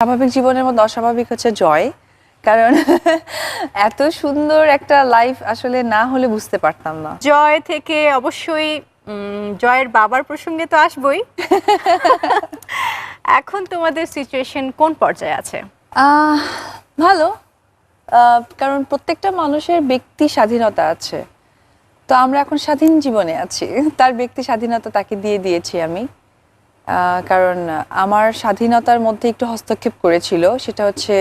স্বাভাবিক জীবনের মধ্যে অস্বাভাবিক হচ্ছে জয়। কারণ এত সুন্দর একটা লাইফ আসলে না হলে বুঝতে পারতাম না। জয় থেকে অবশ্যই জয়ের বাবার প্রসঙ্গে তো আসবই। এখন তোমাদের সিচুয়েশন কোন পর্যায়ে আছে? ভালো। কারণ প্রত্যেকটা মানুষের ব্যক্তি স্বাধীনতা আছে। তো আমরা এখন স্বাধীন জীবনে আছি। তার ব্যক্তি স্বাধীনতা তাকে দিয়ে দিয়েছি আমি। কারণ আমার স্বাধীনতার মধ্যে একটু হস্তক্ষেপ করেছিল। সেটা হচ্ছে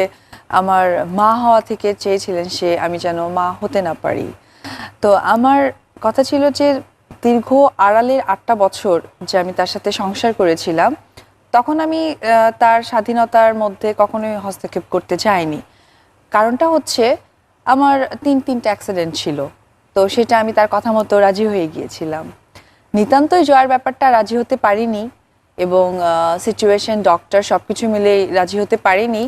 আমার মা হওয়া থেকে চেয়েছিলেন সে আমি যেন মা হতে না পারি। তো আমার কথা ছিল যে দীর্ঘ আড়ালের আটটা বছর যে আমি তার সাথে সংসার করেছিলাম, তখন আমি তার স্বাধীনতার মধ্যে কখনোই হস্তক্ষেপ করতে চাইনি কারণটা হচ্ছে আমার তিন, তিনটা অ্যাক্সিডেন্ট ছিল, তো সেটা আমি তার কথা মতো রাজি হয়ে গিয়েছিলাম। নিতান্তই জয়ের ব্যাপারটা রাজি হতে পারিনি এবং সিচুয়েশন ডক্টর সব কিছু মিলে রাজি হতে পারিনি।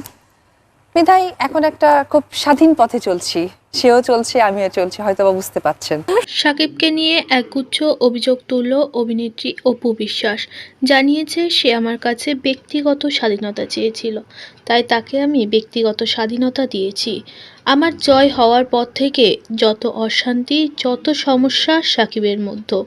বিধায় এখন একটা খুব স্বাধীন পথে চলছি। সেও চলছে, আমিও চলছি হয়তো বা বুঝতে পাচ্ছেন সাকিবকে নিয়ে একগুচ্ছ অভিযোগ তুলল অভিনেত্রী অপু বিশ্বাস। জানিয়েছে সে আমার কাছে ব্যক্তিগত স্বাধীনতা চেয়েছিল, তাই তাকে আমি ব্যক্তিগত স্বাধীনতা দিয়েছি। আমার জয় হওয়ার পর থেকে যত অশান্তি, যত সমস্যা সাকিবের মধ্যে।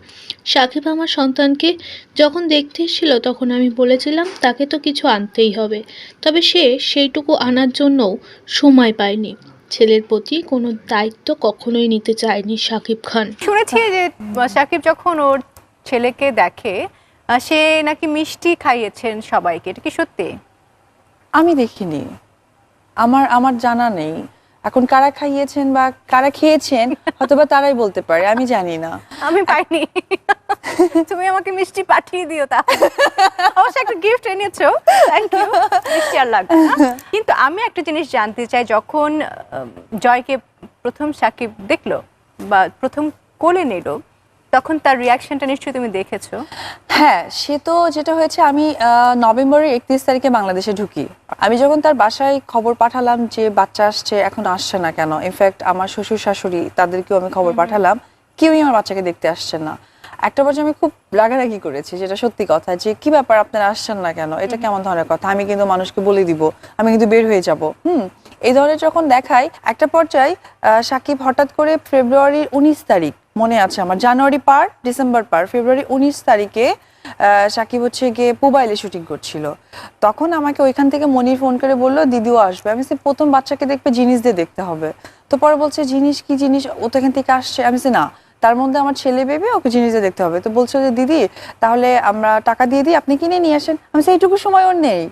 সাকিব আমার সন্তানকে যখন দেখতে এসেছিল, তখন আমি বলেছিলাম, তাকে তো কিছু আনতেই হবে। তবে সে সেইটুকু আনার জন্যও সময় পায়নি। ছেলের প্রতি কোনো দায়িত্ব কখনোই নিতে চায়নি শাকিব খান। শুনেছি যে সাকিব যখন ওর ছেলেকে দেখে সে নাকি মিষ্টি খাইয়েছেন সবাইকে। এটা কি সত্যি? আমি দেখিনি। আমার আমার জানা নেই। এখন কারা খাইয়েছেন বা কারা খেয়েছেন হয়তো বা তারাই বলতে পারে আমি জানি না। আমি পাইনি। তুমি আমাকে মিষ্টি পাঠিয়ে দিও তা অবশ্য একটা গিফট এনেছো থ্যাংক ইউ মিষ্টি আর লাগবে না। কিন্তু আমি একটা জিনিস জানতে চাই যখন জয়কে প্রথম সাকিব দেখল বা প্রথম কোলে নিল তখন তার রিয়াকশনটা নিশ্চয়ই তুমি দেখেছ? হ্যাঁ সে তো যেটা হয়েছে আমি নভেম্বরের একত্রিশ তারিখে বাংলাদেশে ঢুকি। আমি যখন তার বাসায় খবর পাঠালাম যে বাচ্চা আসছে এখন আসছে না কেন ইনফ্যাক্ট আমার শ্বশুর শাশুড়ি তাদেরকেও আমি খবর পাঠালাম কেউই আমার বাচ্চাকে দেখতে আসছে না। একটা পর্যায়ে আমি খুব রাগারাগি করেছি, যেটা সত্যি কথা, যে কি ব্যাপার আপনারা আসছেন না কেন? এটা কেমন ধরনের কথা? আমি কিন্তু মানুষকে বলে দিব, আমি কিন্তু বের হয়ে যাব। হুম, এই ধরনের যখন দেখাই, একটা পর্যায়ে সাকিব হঠাৎ করে ফেব্রুয়ারির উনিশ তারিখ, মনে আছে আমার, জানুয়ারি পার, ডিসেম্বর পার, ফেব্রুয়ারি উনিশ তারিখে সাকিব হচ্ছে গিয়ে মোবাইলে শুটিং করছিল। তখন আমাকে ওইখান থেকে মনির ফোন করে বলল, দিদিও আসবে। আমি সে প্রথম বাচ্চাকে দেখবে, জিনিস দিয়ে দেখতে হবে। তো পরে বলছে, জিনিস কি জিনিস? ও তো এখান থেকে আসছে। আমি সে, না। তার মধ্যে আমার ছেলে বেবি ওকে জিনিস দেখতে হবে। তো বলছে যে দিদি তাহলে আমরা টাকা দিয়ে দিই আপনি কিনে নিয়ে আসেন। আমি সে এইটুকু সময় ওর নেই।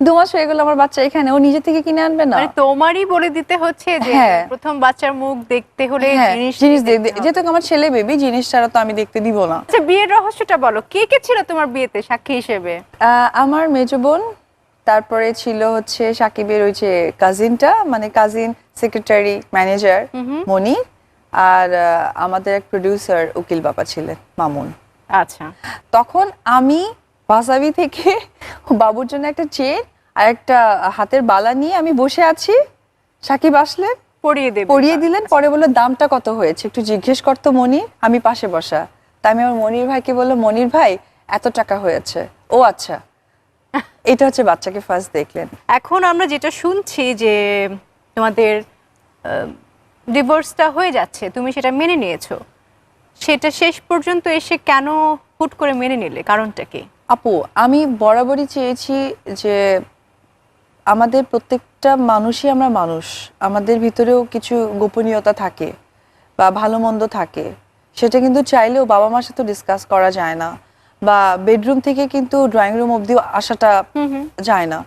দু মাস হয়ে গেল আমার বাচ্চা এখানে ও নিজে থেকে কিনে আনবে না। মানে তোমারই বলে দিতে হচ্ছে যে হ্যাঁ। প্রথম বাচ্চার মুখ দেখতে হলে হ্যাঁ জিনিস। যেহেতু আমার ছেলে বেবি জিনিস ছাড়া তো আমি দেখতে দিব না। আচ্ছা বিয়ের রহস্যটা বলো। কে কে ছিল তোমার বিয়েতে সাক্ষী হিসেবে? আহ, আমার মেজ বোন তারপরে ছিল হচ্ছে সাকিবের ওই যে কাজিনটা মানে কাজিন সেক্রেটারি ম্যানেজার মনি আর আমাদের এক প্রডিউসার উকিল বাবা ছিলেন মামুন। আচ্ছা। তখন আমি বাসাবি থেকে বাবুর জন্য একটা চেন আর একটা হাতের বালা নিয়ে আমি বসে আছি। সাকিব আসলেন পরিয়ে দিলেন পরে বলল দামটা কত হয়েছে? একটু জিজ্ঞেস করতো মনির আমি পাশে বসা। তাই আমি আমার মনির ভাইকে বলল মনির ভাই এত টাকা হয়েছে। ও আচ্ছা। এটা হচ্ছে বাচ্চাকে ফার্স্ট দেখলেন। এখন আমরা যেটা শুনছি যে তোমাদের ডিভোর্সটা হয়ে যাচ্ছে তুমি সেটা মেনে নিয়েছো। সেটা শেষ পর্যন্ত এসে কেন হুট করে মেনে নিলে? কারণটা কি? আপু আমি বরাবরই চেয়েছি যে আমাদের প্রত্যেকটা মানুষই আমরা মানুষ। আমাদের ভিতরেও কিছু গোপনীয়তা থাকে বা ভালো মন্দ থাকে। সেটা কিন্তু চাইলেও বাবা মার সাথে ডিসকাস করা যায় না বা বেডরুম থেকে কিন্তু ড্রয়িং রুম অবধি আসাটা যায় না।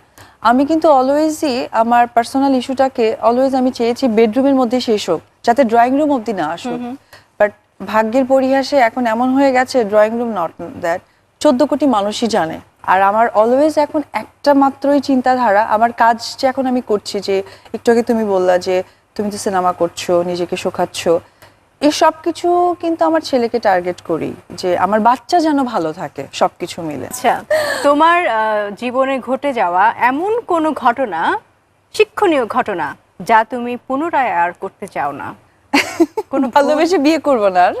আমি কিন্তু অলওয়েজই আমার পার্সোনাল ইস্যুটাকে অলওয়েজ আমি চেয়েছি বেডরুমের মধ্যে শেষ হোক যাতে ড্রয়িং রুম অবধি না আসুক। বাট ভাগ্যের পরিহাসে এখন এমন হয়ে গেছে ড্রয়িং রুম নট দ্যাট চোদ্দ কোটি মানুষই জানে। আর আমার অলওয়েজ এখন একটা মাত্রই চিন্তাধারা আমার কাজ যে এখন আমি করছি যে একটু আগে তুমি বললা যে তুমি তো সিনেমা করছ নিজেকে শোকাচ্ছ এই সব কিছু কিন্তু আমার ছেলেকে টার্গেট করি যে আমার বাচ্চা যেন ভালো থাকে সবকিছু মিলে। আচ্ছা তোমার আহ, জীবনে ঘটে যাওয়া এমন কোনো ঘটনা শিক্ষণীয় ঘটনা যা তুমি পুনরায় আর করতে চাও না? কোনো ভুল- ভালোবেসে বিয়ে করব না আর।